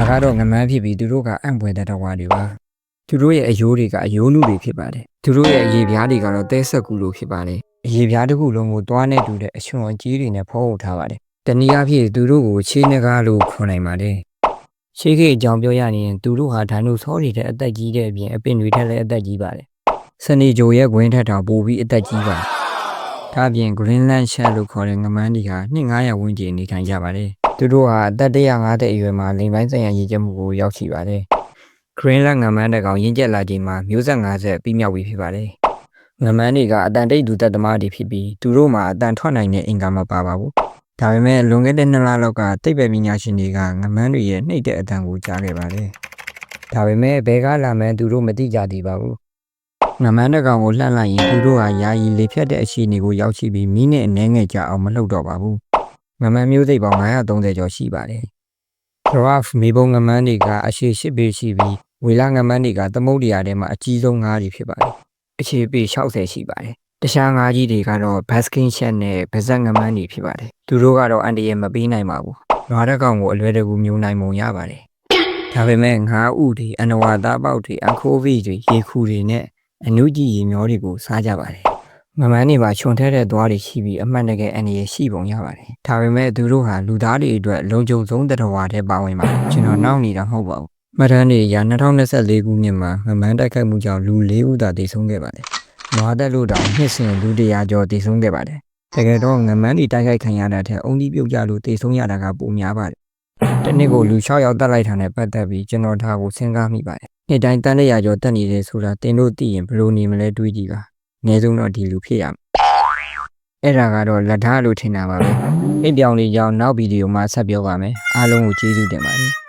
ဒါကတော့ငမန်းဖြစ်ပြီးသူတို့ကအံ့ဖွယ်တဲ့တော်ဝါတွေပါသူတို့ရဲ့အယိုးတွေကအယိုးနုတွေဖြစ်ပါတယ်သူတို့ရဲ့အရေပြားတွေကတော့တဲဆက်ကူလိုဖြစ်ပါတယ်အရေပြားတစ်ခုလုံးကိုသွားနဲ့တူတဲ့အချွန်အကြီးတွေနဲ့ဖော်ထုတ်ထားပါတယ်တနည်းအားဖြင့်သူတို့ကိုခြေနှကားလို့ခေါ်နိုင်ပါတယ်ရှေးခေတ်အကြောင်းပြောရရင်သူတို့ဟာဒိုင်နိုဆောတွေတဲ့အသက်ကြီးတဲ့အပြင်အပင်တွေထက်လည်းအသက်ကြီးပါတယ်စနေဂျိုရဲ့ဂွင်းထက်တောင်ပိုပြီးအသက်ကြီးပါတယ်ဒါအပြင် Greenland Shark လို့ခေါ်တဲ့ငမန်းတွေက2900ဝန်းကျင်နေထိုင်ကြပါတယ် သူတို့ဟာအသက်150အရွယ်မှာလိမ်ပိုင်းဆိုင်ရာရည်ကျက်မှုကိုရောက်ရှိပါတယ် Greenland ငမန်းတစ်ကောင်ရင့်ကျက်လာချိန်မှာမျိုးဆက်50ပြီးမြောက်ပြီဖြစ်ပါတယ်ငမန်းတွေကအတန်တိတ်ဒူသက်သမားတွေဖြစ်ပြီးသူတို့မှာအတန်ထွက်နိုင်တဲ့အင်္ဂါမပါပါဘူးဒါပေမဲ့လွန်ခဲ့တဲ့နှစ်လလောက်ကတိတ်ပဲပညာရှင်တွေကငမန်းတွေရဲ့နှိမ့်တဲ့အတန်ကိုကြားခဲ့ပါတယ်ဒါပေမဲ့ဘယ်ကလာမှန်းသူတို့မသိကြသေးပါဘူးငမန်းတစ်ကောင်ကိုလှမ်းလိုက်ရင်သူတို့ဟာယာယီလေဖြတ်တဲ့အရှိအနေကိုရောက်ရှိပြီးမိနဲ့အနှဲငယ်ကြအောင်မလှုပ်တော့ပါဘူး ငမန်းမျိုးစိတ်ပေါင်း930ကျော်ရှိပါတယ် Giraffe မေပုံငမန်းတွေကအရှိ8ပေရှိပြီးဝေလာငမန်းတွေကသမုဒ္ဒရာထဲမှာအကြီးဆုံးငါးတွေဖြစ်ပါတယ်။အခြေပေ60ရှိပါတယ်။တခြားငါးကြီးတွေကတော့ basking shark နဲ့ဗဇက်ငမန်းတွေဖြစ်ပါတယ်။သူတို့ကတော့အန်တရယ်မပေးနိုင်ပါဘူး။ငါးတစ်ကောင်ကိုအလွယ်တကူမျိုးနိုင်ပုံရပါတယ်။ဒါပေမဲ့ငါးဥတွေအနဝါသားပေါက်တွေအခိုးဗီတွေရေခူတွေနဲ့အနုကြီးရေမျောတွေကိုစားကြပါတယ်။ ငမန်းတွေမှာခြုံထဲတဲ့သွားတွေရှိပြီးအမှန်တကယ်အန္တရာယ်ရှိပုံရပါတယ်။ဒါပေမဲ့သူတို့ဟာလူသားတွေအတွက်လုံခြုံဆုံးတစ်တော်ဝါထဲပါဝင်ပါတယ်။ကျွန်တော်နောက်နေတာမဟုတ်ပါဘူး။မှတ်တမ်းတွေရာ2024ခုနှစ်မှာငမန်းတိုက်ခိုက်မှုကြောင့်လူ၄ဦးသာသေဆုံးခဲ့ပါတယ်။နွားသက်လို့တောင်နှစ်စဉ်လူတရာကျော်သေဆုံးခဲ့ပါတယ်။တကယ်တော့ငမန်းတွေတိုက်ခိုက်ခံရတဲ့ထက်အုံဒီပြုတ်ကြလို့သေဆုံးရတာကပိုများပါတယ်။တစ်နှစ်ကိုလူ6ယောက်တက်လိုက်တာနဲ့ပတ်သက်ပြီးကျွန်တော်ဒါကိုစဉ်းစားမိပါတယ်။နှစ်တိုင်းတန်းတရာကျော်တက်နေတယ်ဆိုတာတင်တို့သိရင်ဘယ်လိုနေမလဲတွေးကြည့်ပါ။ အနည်းဆုံးတော့ဒီလူဖြစ်ရမယ်။အဲ့ဒါကတော့လက်ထားလို့ထင်တာပါပဲ။အိပ်ပြောင်လေးကြောင့်နောက်ဗီဒီယိုမှာဆက်ပြောပါမယ်။အားလုံးကိုကျေးဇူးတင်ပါတယ်။